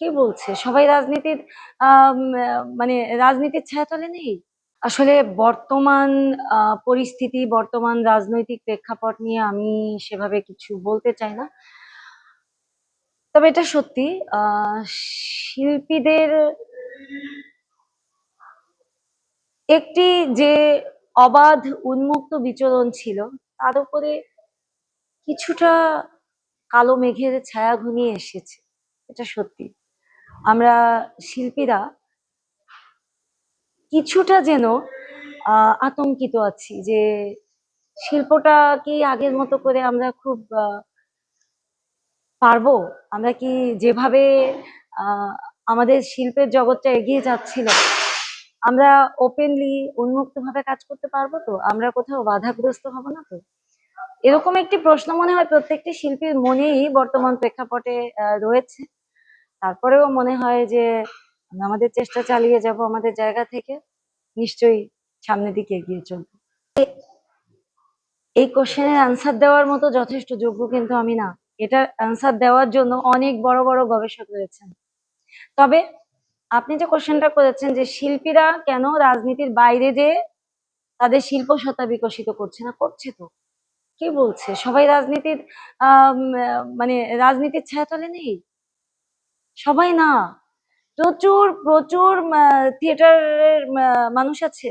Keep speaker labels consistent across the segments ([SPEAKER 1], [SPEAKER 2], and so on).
[SPEAKER 1] কে বলছে? সবাই রাজনীতির মানে রাজনীতির ছায়াতলে নেই? আসলে বর্তমান পরিস্থিতি, বর্তমান রাজনৈতিক প্রেক্ষাপট নিয়ে আমি সেভাবে কিছু বলতে চাই না। তবে এটা সত্যি শিল্পীদের একটি যে অবাধ, উন্মুক্ত বিচরণ ছিল, তার উপরে কিছুটা কালো মেঘের ছায়া ঘনিয়ে এসেছে। এটা সত্যি। আমরা শিল্পীরা কিছুটা যেন আতঙ্কিত আছি যে শিল্পটা কি আগের মতো করে আমরা খুব পারব। আমরা কি যেভাবে আমাদের শিল্পের জগৎটা এগিয়ে যাচ্ছিল, আমরা ওপেনলি উন্মুক্ত ভাবে কাজ করতে পারব তো? আমরা কোথাও বাধাগ্রস্ত হব না তো? এরকম একটি প্রশ্ন মনে হয় প্রত্যেকটি শিল্পীর মনেই বর্তমান প্রেক্ষাপটে রয়েছে। তারপরেও মনে হয় যে আমাদের চেষ্টা চালিয়ে যাব আমাদের জায়গা থেকে, নিশ্চয়ই সামনের দিকে এগিয়ে চলবো। এই কোশ্চেনের অ্যান্সার দেওয়ার মতো যথেষ্ট যোগ্য কিন্তু আমি না। এটার অ্যান্সার দেওয়ার জন্য অনেক বড় বড় গবেষক রয়েছেন। তবে আপনি যে কোশ্চেনটা করেছেন যে শিল্পীরা কেন রাজনীতির বাইরে যে তাদের শিল্প সত্তা বিকশিত করছে না, করছে তো। কে বলছে? সবাই রাজনীতির মানে রাজনীতির ছায়াতলে নেই। সবাই না। প্রচুর প্রচুর থিয়েটারের মানুষ আছে।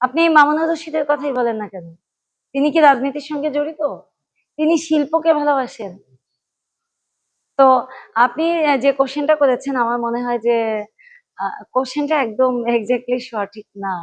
[SPEAKER 1] আপনি মামুনুর রশিদের কথাই বলেন না কেন? তিনি কি রাজনীতির সঙ্গে জড়িত? তিনি শিল্পকে ভালোবাসেন। তো আপনি যে কোশ্চেনটা করেছেন, আমার মনে হয় যে কোশ্চেনটা একদম এক্স্যাক্টলি সঠিক না।